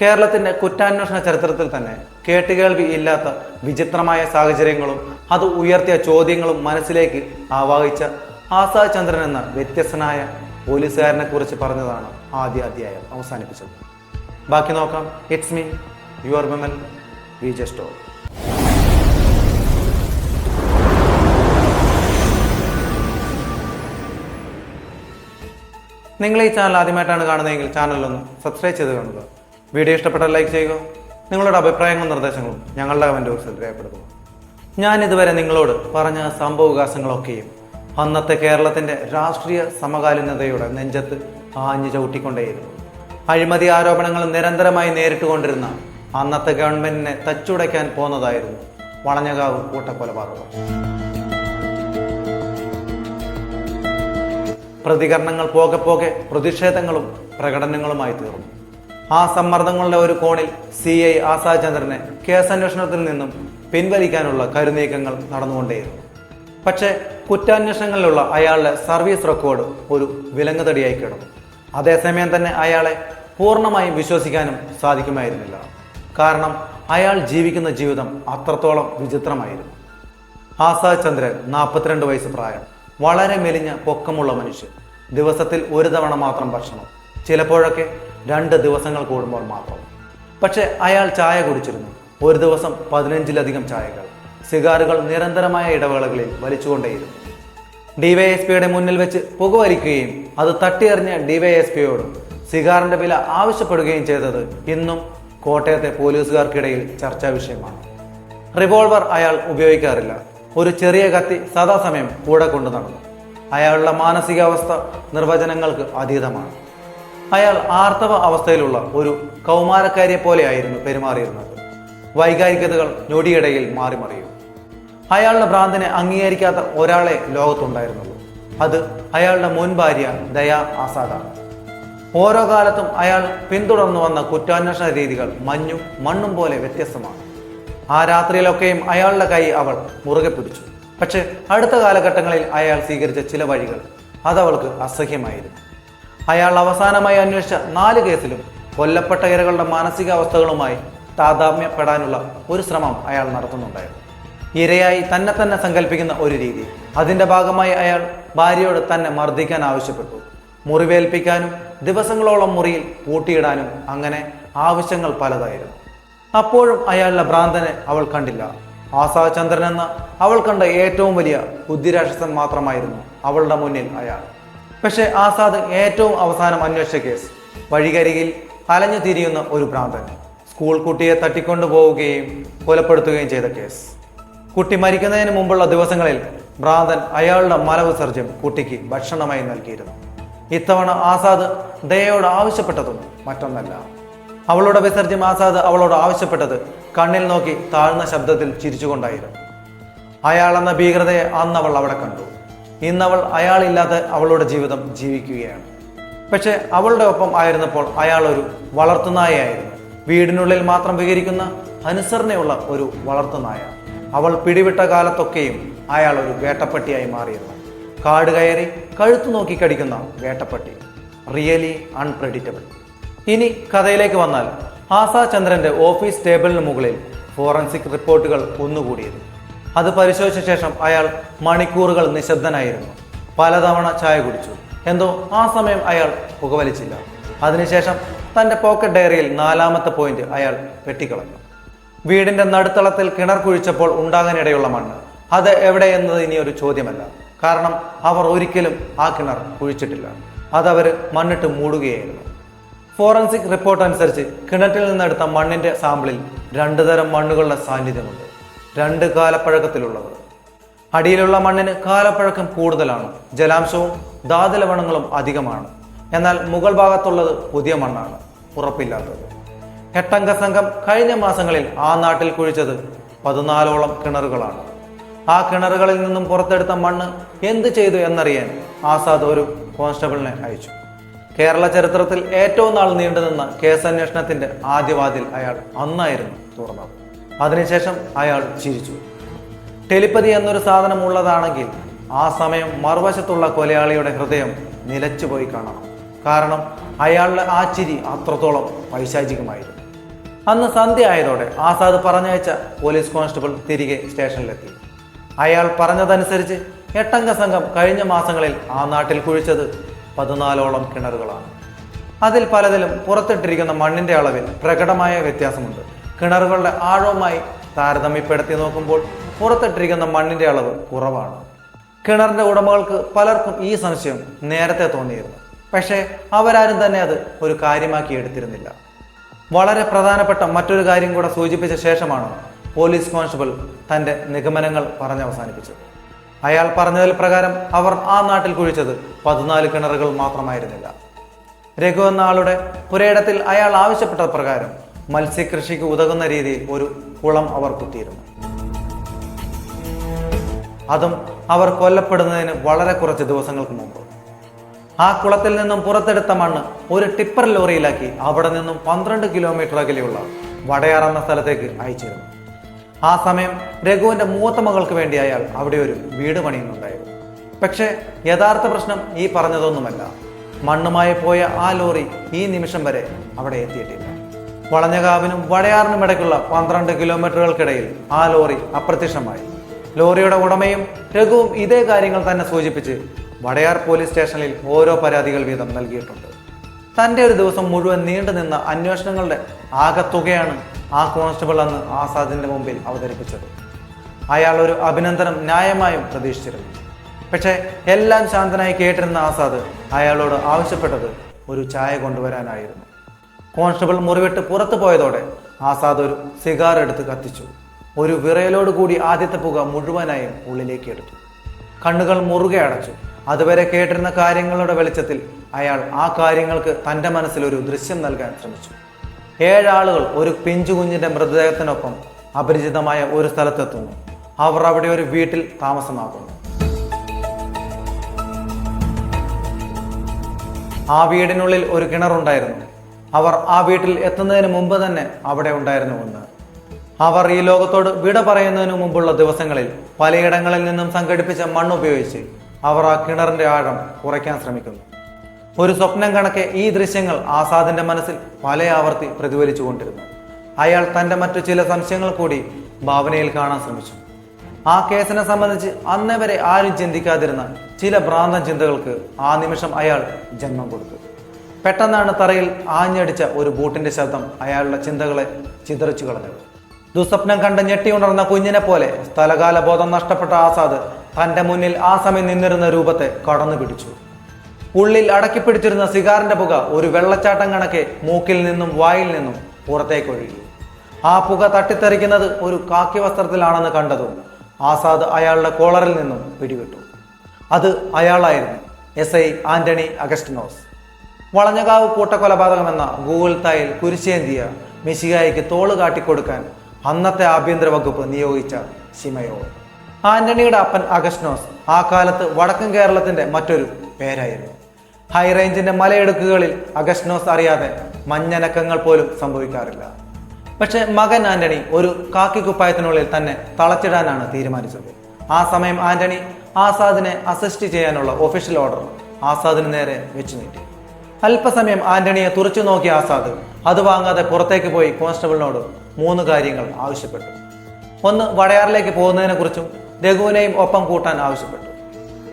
കേരളത്തിന്റെ കുറ്റാന്വേഷണ ചരിത്രത്തിൽ തന്നെ കേട്ടുകേൾവി ഇല്ലാത്ത വിചിത്രമായ സാഹചര്യങ്ങളും അത് ഉയർത്തിയ ചോദ്യങ്ങളും മനസ്സിലേക്ക് ആവാഹിച്ച ആസാ ചന്ദ്രൻ എന്ന വ്യത്യസ്തനായ പോലീസുകാരനെ കുറിച്ച് പറഞ്ഞതാണ് ആദ്യ അധ്യായം അവസാനിപ്പിച്ചത്. ബാക്കി നോക്കാം. ഇറ്റ്സ് മീ യുവർ വിമൻ വി ജസ്റ്റോ നിങ്ങൾ ഈ ചാനൽ ആദ്യമായിട്ടാണ് കാണുന്നതെങ്കിൽ ചാനലൊന്ന് സബ്സ്ക്രൈബ് ചെയ്ത് കാണുക. വീഡിയോ ഇഷ്ടപ്പെട്ടാൽ ലൈക്ക് ചെയ്യുക. നിങ്ങളുടെ അഭിപ്രായങ്ങളും നിർദ്ദേശങ്ങളും ഞങ്ങളുടെ കമന്റ് ബോക്സിൽ രേഖപ്പെടുത്തുക. ഞാൻ ഇതുവരെ നിങ്ങളോട് പറഞ്ഞ സംഭവവികാസങ്ങളൊക്കെയും അന്നത്തെ കേരളത്തിന്റെ രാഷ്ട്രീയ സമകാലീനതയുടെ നെഞ്ചത്ത് ആഞ്ഞു ചവിട്ടിക്കൊണ്ടേയിരുന്നു. അഴിമതി ആരോപണങ്ങൾ നിരന്തരമായി നേരിട്ടുകൊണ്ടിരുന്ന അന്നത്തെ ഗവൺമെന്റിനെ തച്ചുടയ്ക്കാൻ പോന്നതായിരുന്നു വളഞ്ഞകാവ് കൂട്ടക്കൊലപാതകം. പ്രതികരണങ്ങൾ പോകെ പോകെ പ്രതിഷേധങ്ങളും പ്രകടനങ്ങളുമായി തീർന്നു. ആ സമ്മർദ്ദങ്ങളുടെ ഒരു കോണിൽ സി ഐ ആസാചന്ദ്രനെ കേസന്വേഷണത്തിൽ നിന്നും പിൻവലിക്കാനുള്ള കരുനീക്കങ്ങൾ നടന്നുകൊണ്ടേയിരുന്നു. പക്ഷേ കുറ്റാന്വേഷണങ്ങളിലുള്ള അയാളുടെ സർവീസ് റെക്കോർഡ് ഒരു വിലങ്ങുതടിയായി കിടന്നു. അതേസമയം തന്നെ അയാളെ പൂർണമായും വിശ്വസിക്കാനും സാധിക്കുമായിരുന്നില്ല. കാരണം അയാൾ ജീവിക്കുന്ന ജീവിതം അത്രത്തോളം വിചിത്രമായിരുന്നു. ആസാദ് ചന്ദ്രൻ നാൽപ്പത്തിരണ്ട് വയസ്സ് പ്രായം. വളരെ മെലിഞ്ഞ പൊക്കമുള്ള മനുഷ്യൻ. ദിവസത്തിൽ ഒരു തവണ മാത്രം ഭക്ഷണം. ചിലപ്പോഴൊക്കെ രണ്ട് ദിവസങ്ങൾ കൂടുമ്പോൾ മാത്രം. പക്ഷെ അയാൾ ചായ കുടിച്ചിരുന്നു. ഒരു ദിവസം പതിനഞ്ചിലധികം ചായകൾ. സിഗാറുകൾ നിരന്തരമായ ഇടവേളകളിൽ വലിച്ചുകൊണ്ടേയിരുന്നു. ഡിവൈഎസ്പിയുടെ മുന്നിൽ വെച്ച് പുകവലിക്കുകയും അത് തട്ടിയെറിഞ്ഞ ഡിവൈഎസ്പിയോട് സിഗാറിന്റെ വില ആവശ്യപ്പെടുകയും ചെയ്തത് ഇന്നും കോട്ടയത്തെ പോലീസുകാർക്കിടയിൽ ചർച്ചാ വിഷയമാണ്. റിവോൾവർ അയാൾ ഉപയോഗിക്കാറില്ല. ഒരു ചെറിയ കത്തി സദാസമയം കൂടെ കൊണ്ടു നടന്നു. അയാളുടെ മാനസികാവസ്ഥ നിർവചനങ്ങൾക്ക് അതീതമാണ്. അയാൾ ആർത്തവ അവസ്ഥയിലുള്ള ഒരു കൗമാരക്കാരിയെ പോലെയായിരുന്നു പെരുമാറിയിരുന്നത്. വൈകാരികതകൾ ഞൊടിയിടയിൽ മാറി മറിയും അയാളുടെ ഭ്രാന്തിനെ അംഗീകരിക്കാത്ത ഒരാളെ ലോകത്തുണ്ടായിരുന്നുള്ളൂ. അത് അയാളുടെ മുൻ ഭാര്യ ദയാ ആസാദാണ്. ഓരോ കാലത്തും അയാൾ പിന്തുടർന്നു വന്ന കുറ്റാന്വേഷണ രീതികൾ മഞ്ഞും മണ്ണും പോലെ വ്യത്യസ്തമാണ്. ആ രാത്രിയിലൊക്കെയും അയാളുടെ കൈ അവൾ മുറുകെ പിടിച്ചു. പക്ഷെ അടുത്ത കാലഘട്ടങ്ങളിൽ അയാൾ സ്വീകരിച്ച ചില വഴികൾ അതവൾക്ക് അസഹ്യമായിരുന്നു. അയാൾ അവസാനമായി അന്വേഷിച്ച നാല് കേസിലും കൊല്ലപ്പെട്ട ഇരകളുടെ മാനസികാവസ്ഥകളുമായി താതാമ്യപ്പെടാനുള്ള ഒരു ശ്രമം അയാൾ നടത്തുന്നുണ്ടായിരുന്നു. ഇരയായി തന്നെ തന്നെ സങ്കല്പിക്കുന്ന ഒരു രീതി. അതിന്റെ ഭാഗമായി അയാൾ ഭാര്യയോട് തന്നെ മർദ്ദിക്കാൻ ആവശ്യപ്പെട്ടു. മുറിവേൽപ്പിക്കാനും ദിവസങ്ങളോളം മുറിയിൽ പൂട്ടിയിടാനും അങ്ങനെ ആവശ്യങ്ങൾ പലതായിരുന്നു. അപ്പോഴും അയാളുടെ ഭ്രാന്തനെ അവൾ കണ്ടില്ല. ആസാചന്ദ്രൻ എന്ന അവൾ കണ്ട ഏറ്റവും വലിയ ബുദ്ധിരാക്ഷസൻ മാത്രമായിരുന്നു അവളുടെ മുന്നിൽ അയാൾ. പക്ഷേ ആസാദ് ഏറ്റവും അവസാനം അന്വേഷിച്ച കേസ്. വഴികരികിൽ അലഞ്ഞു തിരിയുന്ന ഒരു ഭ്രാന്തൻ സ്കൂൾ കുട്ടിയെ തട്ടിക്കൊണ്ടുപോവുകയും കൊലപ്പെടുത്തുകയും ചെയ്ത കേസ്. കുട്ടി മരിക്കുന്നതിന് മുമ്പുള്ള ദിവസങ്ങളിൽ ഭ്രാന്തൻ അയാളുടെ മലവിസർജ്യം കുട്ടിക്ക് ഭക്ഷണമായി നൽകിയിരുന്നു. ഇത്തവണ ആസാദ് ദയോട് ആവശ്യപ്പെട്ടതും മറ്റൊന്നല്ല. അവളുടെ വിസർജ്യം ആസാദ് അവളോട് ആവശ്യപ്പെട്ടത് കണ്ണിൽ നോക്കി താഴ്ന്ന ശബ്ദത്തിൽ ചിരിച്ചുകൊണ്ടായിരുന്നു. അയാളെന്ന ഭീകരതയെ അന്ന് അവൾ അവിടെ കണ്ടു. ഇന്നവൾ അയാളില്ലാതെ അവളുടെ ജീവിതം ജീവിക്കുകയാണ്. പക്ഷെ അവളുടെ ഒപ്പം ആയിരുന്നപ്പോൾ അയാൾ ഒരു വളർത്തുനായയായിരുന്നു വീടിനുള്ളിൽ മാത്രം വിഹരിക്കുന്ന അനുസരണയുള്ള ഒരു വളർത്തുനായ അവൾ പിടിവിട്ട കാലത്തൊക്കെയും അയാൾ ഒരു വേട്ടപ്പട്ടിയായി മാറിയിരുന്നു. കാട് കയറി കഴുത്തു നോക്കി കടിക്കുന്ന വേട്ടപ്പട്ടി. റിയലി അൺപ്രഡിക്റ്റബിൾ ഇനി കഥയിലേക്ക് വന്നാൽ ആസാ ചന്ദ്രന്റെ ഓഫീസ് ടേബിളിന് മുകളിൽ ഫോറൻസിക് റിപ്പോർട്ടുകൾ ഒന്നുകൂടിയിരുന്നു അത് പരിശോധിച്ച ശേഷം അയാൾ മണിക്കൂറുകൾ നിശബ്ദനായിരുന്നു. പലതവണ ചായ കുടിച്ചു. എന്തോ ആ സമയം അയാൾ പുകവലിച്ചില്ല. അതിനുശേഷം തന്റെ പോക്കറ്റ് ഡയറിയിൽ നാലാമത്തെ പോയിന്റ് അയാൾ വെട്ടിക്കളഞ്ഞു. വീടിന്റെ നടുത്തളത്തിൽ കിണർ കുഴിച്ചപ്പോൾ ഉണ്ടാകാനിടയുള്ള മണ്ണ്. അത് എവിടെ എന്നത് ഇനി ഒരു ചോദ്യമല്ല. കാരണം അവർ ഒരിക്കലും ആ കിണർ കുഴിച്ചിട്ടില്ല. അതവർ മണ്ണിട്ട് മൂടുകയായിരുന്നു. ഫോറൻസിക് റിപ്പോർട്ട് അനുസരിച്ച് കിണറ്റിൽ നിന്നെടുത്ത മണ്ണിന്റെ സാമ്പിളിൽ രണ്ടു തരം മണ്ണുകളുടെ സാന്നിധ്യമുണ്ട്. രണ്ട് കാലപ്പഴക്കത്തിലുള്ളത്. അടിയിലുള്ള മണ്ണിന് കാലപ്പഴക്കം കൂടുതലാണ്. ജലാംശവും ധാതുലവണങ്ങളും അധികമാണ്. എന്നാൽ മുകൾ ഭാഗത്തുള്ളത് പുതിയ മണ്ണാണ്. ഉറപ്പില്ലാത്തത്. എട്ടംഗ സംഘം കഴിഞ്ഞ മാസങ്ങളിൽ ആ നാട്ടിൽ കുഴിച്ചത് പതിനാലോളം കിണറുകളാണ്. ആ കിണറുകളിൽ നിന്നും പുറത്തെടുത്ത മണ്ണ് എന്ത് ചെയ്തു എന്നറിയാൻ ആസാദ് ഒരു കോൺസ്റ്റബിളിനെ അയച്ചു. കേരള ചരിത്രത്തിൽ ഏറ്റവും നാൾ നീണ്ടുനിന്ന കേസന്വേഷണത്തിന്റെ ആദ്യവാതിൽ അയാൾ അന്നായിരുന്നു തുറന്നത്. അതിനുശേഷം അയാൾ ചിരിച്ചു. ടെലിപ്പതി എന്നൊരു സാധനം ഉള്ളതാണെങ്കിൽ ആ സമയം മറുവശത്തുള്ള കൊലയാളിയുടെ ഹൃദയം നിലച്ചുപോയി കാണണം. കാരണം അയാളുടെ ആ ചിരി അത്രത്തോളം പൈശാചികമായിരുന്നു. അന്ന് സന്ധ്യ ആയതോടെ ആസാദ് പറഞ്ഞയച്ച പോലീസ് കോൺസ്റ്റബിൾ തിരികെ സ്റ്റേഷനിലെത്തി. അയാൾ പറഞ്ഞതനുസരിച്ച് എട്ടംഗ സംഘം കഴിഞ്ഞ മാസങ്ങളിൽ ആ നാട്ടിൽ കുഴിച്ചത് പതിനാലോളം കിണറുകളാണ്. അതിൽ പലതിലും പുറത്തിട്ടിരിക്കുന്ന മണ്ണിന്റെ അളവിൽ പ്രകടമായ വ്യത്യാസമുണ്ട്. കിണറുകളുടെ ആഴവുമായി താരതമ്യപ്പെടുത്തി നോക്കുമ്പോൾ പുറത്തിട്ടിരിക്കുന്ന മണ്ണിന്റെ അളവ് കുറവാണ്. കിണറിന്റെ ഉടമകൾക്ക് പലർക്കും ഈ സംശയം നേരത്തെ തോന്നിയിരുന്നു. പക്ഷേ അവരാരും തന്നെ അത് ഒരു കാര്യമാക്കി എടുത്തിരുന്നില്ല. വളരെ പ്രധാനപ്പെട്ട മറ്റൊരു കാര്യം കൂടെ സൂചിപ്പിച്ച ശേഷമാണ് പോലീസ് കോൺസ്റ്റബിൾ തന്റെ നിഗമനങ്ങൾ പറഞ്ഞവസാനിപ്പിച്ചത് അയാൾ പറഞ്ഞതിൽ പ്രകാരം അവർ ആ നാട്ടിൽ കുഴിച്ചത് പതിനാല് കിണറുകൾ മാത്രമായിരുന്നില്ല. രഘു എന്ന ആളുടെ പുരയിടത്തിൽ അയാൾ ആവശ്യപ്പെട്ട പ്രകാരം മത്സ്യകൃഷിക്ക് ഉതകുന്ന രീതിയിൽ ഒരു കുളം അവർ കുത്തിയിരുന്നു. അതും അവർ കൊല്ലപ്പെടുന്നതിന് വളരെ കുറച്ച് ദിവസങ്ങൾക്ക് മുമ്പ്. ആ കുളത്തിൽ നിന്നും പുറത്തെടുത്ത മണ്ണ് ഒരു ടിപ്പർ ലോറിയിലാക്കി അവിടെ നിന്നും പന്ത്രണ്ട് കിലോമീറ്റർ അകലെയുള്ള വടയാർ എന്ന സ്ഥലത്തേക്ക് അയച്ചിരുന്നു. ആ സമയം രഘുവിന്റെ മൂത്ത മകൾക്ക് വേണ്ടി അയാൾ അവിടെ ഒരു വീട് പണിയുന്നുണ്ടായിരുന്നു. പക്ഷേ യഥാർത്ഥ പ്രശ്നം ഈ പറഞ്ഞതൊന്നുമല്ല. മണ്ണുമായി പോയ ആ ലോറി ഈ നിമിഷം വരെ അവിടെ എത്തിയിട്ടില്ല. വളഞ്ഞകാവിനും വടയാറിനും ഇടയ്ക്കുള്ള പന്ത്രണ്ട് കിലോമീറ്ററുകൾക്കിടയിൽ ആ ലോറി അപ്രത്യക്ഷമായി. ലോറിയുടെ ഉടമയും രഘുവും ഇതേ കാര്യങ്ങൾ തന്നെ സൂചിപ്പിച്ച് വടയാർ പോലീസ് സ്റ്റേഷനിൽ ഓരോ പരാതികൾ വീതം നൽകിയിട്ടുണ്ട്. തന്റെ ഒരു ദിവസം മുഴുവൻ നീണ്ടു നിന്ന അന്വേഷണങ്ങളുടെ ആകത്തുകയാണ് ആ കോൺസ്റ്റബിൾ അന്ന് ആസാദിന്റെ മുമ്പിൽ അവതരിപ്പിച്ചത്. അയാൾ ഒരു അഭിനന്ദനം ന്യായമായും പ്രതീക്ഷിച്ചിരുന്നു. പക്ഷേ എല്ലാം ശാന്തനായി കേട്ടിരുന്ന ആസാദ് അയാളോട് ആവശ്യപ്പെട്ടത് ഒരു ചായ കൊണ്ടുവരാനായിരുന്നു. കോൺസ്റ്റബിൾ മുറിവിട്ട് പുറത്തു പോയതോടെ ആസാദ് ഒരു സിഗാർ എടുത്ത് കത്തിച്ചു. ഒരു വിറയലോട് കൂടി ആദ്യത്തെ പുക മുഴുവനായും ഉള്ളിലേക്ക് എടുത്തു. കണ്ണുകൾ മുറുകെ അടച്ചു. അതുവരെ കേട്ടിരുന്ന കാര്യങ്ങളുടെ വെളിച്ചത്തിൽ അയാൾ ആ കാര്യങ്ങൾക്ക് തന്റെ മനസ്സിൽ ഒരു ദൃശ്യം നൽകാൻ ശ്രമിച്ചു. ഏഴാളുകൾ ഒരു പിഞ്ചു കുഞ്ഞിന്റെ മൃതദേഹത്തിനൊപ്പം അപരിചിതമായ ഒരു സ്ഥലത്തെത്തുന്നു. അവർ അവിടെ ഒരു വീട്ടിൽ താമസമാക്കുന്നു. ആ വീടിനുള്ളിൽ ഒരു കിണറുണ്ടായിരുന്നു. അവർ ആ വീട്ടിൽ എത്തുന്നതിന് മുമ്പ് തന്നെ അവിടെ ഉണ്ടായിരുന്നു ഒന്ന്. അവർ ഈ ലോകത്തോട് വിട പറയുന്നതിനു മുമ്പുള്ള ദിവസങ്ങളിൽ പലയിടങ്ങളിൽ നിന്നും സംഘടിപ്പിച്ച മണ്ണുപയോഗിച്ച് അവർ ആ കിണറിന്റെ ആഴം കുറയ്ക്കാൻ ശ്രമിക്കുന്നു. ഒരു സ്വപ്നം കണക്കെ ഈ ദൃശ്യങ്ങൾ ആസാദിന്റെ മനസ്സിൽ പല ആവർത്തി പ്രതിഫലിച്ചുകൊണ്ടിരുന്നു അയാൾ തന്റെ മറ്റു ചില സംശയങ്ങൾ കൂടി ഭാവനയിൽ കാണാൻ ശ്രമിച്ചു. ആ കേസിനെ സംബന്ധിച്ച് അന്നേ വരെ ആരും ചിന്തിക്കാതിരുന്ന ചില ഭ്രാന്തൻ ചിന്തകൾക്ക് ആ നിമിഷം അയാൾ ജന്മം കൊടുത്തു. പെട്ടെന്നാണ് തറയിൽ ആഞ്ഞടിച്ച ഒരു ബൂട്ടിന്റെ ശബ്ദം അയാളുടെ ചിന്തകളെ ചിതറിച്ചു കളഞ്ഞത് ദുസ്വപ്നം കണ്ട് ഞെട്ടിയുണർന്ന കുഞ്ഞിനെ പോലെ സ്ഥലകാല ബോധം നഷ്ടപ്പെട്ട ആസാദ് തന്റെ മുന്നിൽ ആ സമയം നിന്നിരുന്ന രൂപത്തെ കടന്നു പിടിച്ചു. ഉള്ളിൽ അടക്കിപ്പിടിച്ചിരുന്ന സിഗാറിന്റെ പുക ഒരു വെള്ളച്ചാട്ടം കണക്കെ മൂക്കിൽ നിന്നും വായിൽ നിന്നും പുറത്തേക്ക് ഒഴുകി. ആ പുക തട്ടിത്തെറിക്കുന്നത് ഒരു കാക്കി വസ്ത്രത്തിലാണെന്ന് കണ്ടതും ആസാദ് അയാളുടെ കോളറിൽ നിന്നും പിടിവിട്ടു. അത് അയാളായിരുന്നു S I Antony Agustinos. Valanjakavu കൂട്ടക്കൊലപാതകം എന്ന ഗൂഗിൾ തായിൽ കുരിശേന്തിയ മിശികായിക്ക് തോൾ കാട്ടിക്കൊടുക്കാൻ അന്നത്തെ ആഭ്യന്തര വകുപ്പ് നിയോഗിച്ച സിമയോ ആന്റണിയുടെ അപ്പൻ അഗസ്നോസ് ആ കാലത്ത് വടക്കൻ കേരളത്തിന്റെ മറ്റൊരു പേരായിരുന്നു. ഹൈറേഞ്ചിന്റെ മലയിടുക്കുകളിൽ അഗസ്റ്റിനോസ് അറിയാതെ മഞ്ഞനക്കങ്ങൾ പോലും സംഭവിക്കാറില്ല. പക്ഷെ മകൻ ആന്റണി ഒരു കാക്കി കുപ്പായത്തിനുള്ളിൽ തന്നെ തളച്ചിടാനാണ് തീരുമാനിച്ചത്. ആ സമയം ആന്റണി ആസാദിനെ അസിസ്റ്റ് ചെയ്യാനുള്ള ഒഫീഷ്യൽ ഓർഡർ ആസാദിന് നേരെ വെച്ചു നീട്ടി അല്പസമയം ആന്റണിയെ തുറച്ചു നോക്കിയ ആസാദ്. അത് വാങ്ങാതെ പുറത്തേക്ക് പോയി കോൺസ്റ്റബിളിനോട് മൂന്ന് കാര്യങ്ങൾ ആവശ്യപ്പെട്ടു. ഒന്ന് വടയാറിലേക്ക് പോകുന്നതിനെ കുറിച്ചും രഘുവിനെയും ഒപ്പം കൂട്ടാൻ ആവശ്യപ്പെട്ടു.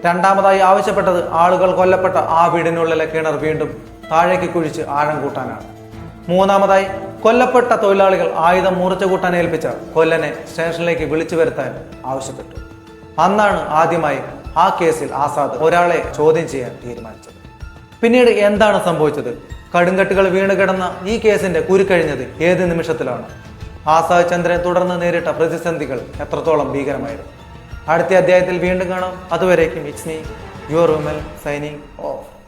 രണ്ടാമതായി ആവശ്യപ്പെട്ടത് ആളുകൾ കൊല്ലപ്പെട്ട ആ വീടിനുള്ളിലെ കിണർ വീണ്ടും താഴേക്ക് കുഴിച്ച് ആഴം കൂട്ടാനാണ്. മൂന്നാമതായി കൊല്ലപ്പെട്ട തൊഴിലാളികൾ ആയുധം മുറിച്ചു കൂട്ടാൻ ഏൽപ്പിച്ച കൊല്ലനെ സ്റ്റേഷനിലേക്ക് വിളിച്ചു വരുത്താൻ ആവശ്യപ്പെട്ടു. അന്നാണ് ആദ്യമായി ആ കേസിൽ ആസാദ് ഒരാളെ ചോദ്യം ചെയ്യാൻ തീരുമാനിച്ചത്. പിന്നീട് എന്താണ് സംഭവിച്ചത്? കടുങ്കട്ടുകൾ വീണ് കിടന്ന ഈ കേസിന്റെ കുരുക്കഴിഞ്ഞത് ഏത് നിമിഷത്തിലാണ്? ആസാദ് ചന്ദ്രൻ തുടർന്ന് നേരിട്ട പ്രതിസന്ധികൾ എത്രത്തോളം ഭീകരമായിരുന്നു? അടുത്ത അധ്യായത്തിൽ വീണ്ടും കാണാം. അതുവരേക്കും it's me your Vimal signing off